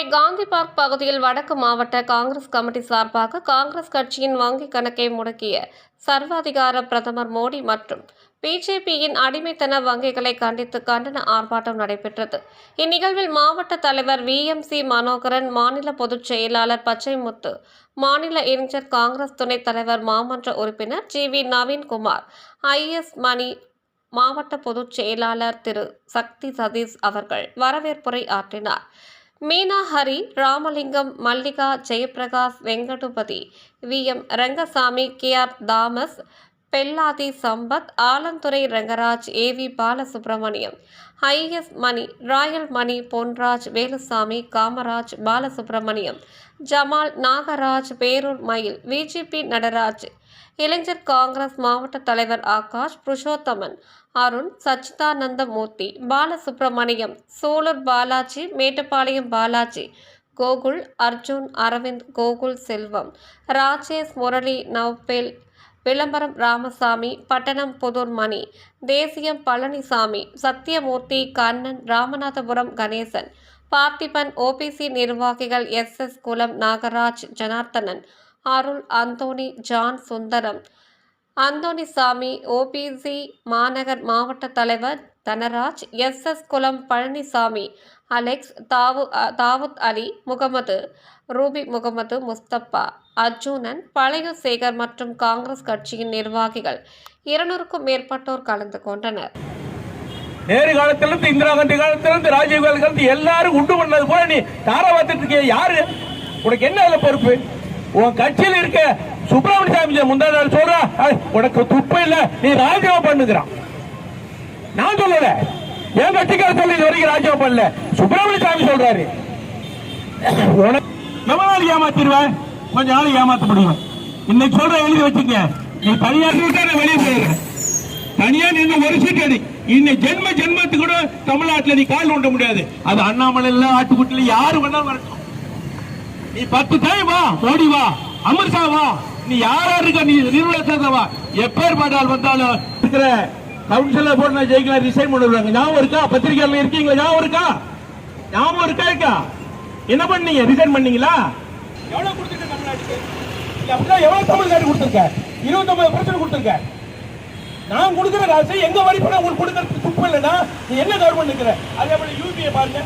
Gandhi park பகுதியில் வடக்கு மாவட்ட காங்கிரஸ் கமிட்டி சார்பாக காங்கிரஸ் கட்சியின் வங்கிக் கணக்கை முடக்கிய சர்வாதிகார பிரதமர் மோடி மற்றும் பிஜேபியின் அடிமைத்தன வங்கிகளை கண்டித்து கண்டன ஆர்ப்பாட்டம் நடைபெற்றது. இந்நிகழ்வில் மாவட்ட தலைவர் வி எம் சி மனோகரன் மாநில பொதுச் செயலாளர் பச்சைமுத்து மாநில இளைஞர் காங்கிரஸ் துணைத் தலைவர் மாமன்ற உறுப்பினர் G. V. Naveenkumar IS Mani மாவட்ட பொதுச் செயலாளர் திரு. சக்தி சதீஷ் அவர்கள் வரவேற்புரை ஆற்றினார். Meena Hari Ramalingam Mallika Jayaprakash Venkatapathi V M Rangasamy K R Thomas Belladhi Sampath Alandurai Rangaraj A V Balasubramaniam IS Mani Royal Mani Ponraj Velusamy Kamaraj Balasubramaniam Jamal Nagaraj Perur Mayil VGP Nataraj இளைஞர் காங்கிரஸ் மாவட்ட தலைவர் ஆகாஷ் புருஷோத்தமன் அருண் சச்சிதானந்த மூர்த்தி பாலசுப்ரமணியம் சோலூர் பாலாஜி மேட்டுப்பாளையம் பாலாஜி கோகுல் அர்ஜுன் அரவிந்த் கோகுல் செல்வம் ராஜேஷ் முரளி நவ்பேல் விளம்பரம் ராமசாமி பட்டணம் புதூர் மணி தேசியம் Palaniswami Sathyamoorthy Kannan Ramanathapuram Ganesan Parthiban OBC நிர்வாகிகள் S. S. Kulam Nagaraj Janardhanan Arul Anthony John Sundaram Anthonysamy OBC மாநகர் மாவட்ட தலைவர் Dhanaraj S. S. Kulam Palanisamy Alex தாவு Dawood Ali Mohammed Ruby Mohammed Mustafa Arjunan பழையசேகர் மற்றும் காங்கிரஸ் கட்சியின் நிர்வாகிகள் இருநூறுக்கும் மேற்பட்டோர் கலந்து கொண்டனர். நேரு காலத்திலிருந்து இந்திரா காந்தி காலத்திலிருந்து ராஜீவ் காந்தி காலத்து எல்லாரும் உண்டு பண்ணது போல நீ தாரா பார்த்துட்டு இருக்கிய? யாரு? உனக்கு என்ன அதுல பொறுப்பு? உன் கட்சியில் இருக்க சுப்பிரமணிய சாமி முந்தா நாள் சொல்றா உனக்கு துப்பு இல்ல நீ ராஜினாமா பண்ணுகிறான். நான் சொல்லல. என் கட்சிக்கார சொல்லி இது வரைக்கும் ராஜ்யம் பண்ணல. சுப்பிரமணிய சாமி சொல்றாரு. உனக்கு நாள் ஏமாத்திடுவேன். கொஞ்ச நாள் ஏமாத்த முடியும் இன்னைக்கு சொல்ற எழுதி வச்சுங்க. நீ தனியாட்டு வெளியே போயிருக்க. தனியா நின்று ஒரு சீட் அடி. இன்னை ஜென்ம ஜென்மத்துக்கு கூட தமிழ்நாட்டுல நீ கால் ஊண்ட முடியாது. அது அண்ணாமலையில ஆட்டுக்குட்டில யாரு வேணாலும் வரட்டும். நீ பத்து தாய் வா மோடி வா அமிர்தா வா. நீ யாரா இருக்க நீ நிர்வாகத்தை வா. எப்பேர் பாட்டால் வந்தாலும் இருக்கிற கவுன்சிலர் போட்டு நான் ஜெயிக்கலாம் ரிசைன் பண்ணுவாங்க ஞாபகம் இருக்கா? பத்திரிகையாளர் இருக்கீங்களா? ஞாபகம் இருக்கா? ஞாபகம் இருக்கா இருக்கா? என்ன பண்ணீங்க? ரிசைன் பண்ணீங்களா? எவ்வளவு கொடுத்துருக்க தமிழ்நாட்டுக்கு? இல்ல அப்படின்னா எவ்வளவு தமிழ்நாடு கொடுத்துருக்க? இருபத்தொன்பது பிரச்சனை கொடுத்துருக்க? நான் கொடுக்குற காசு எங்க வரி பணம் உங்களுக்கு கொடுக்கறதுக்கு துப்பு இல்லைன்னா நீ என்ன கவர்மெண்ட் இருக்கிற அதே போல யூபிஐ பாருங்க.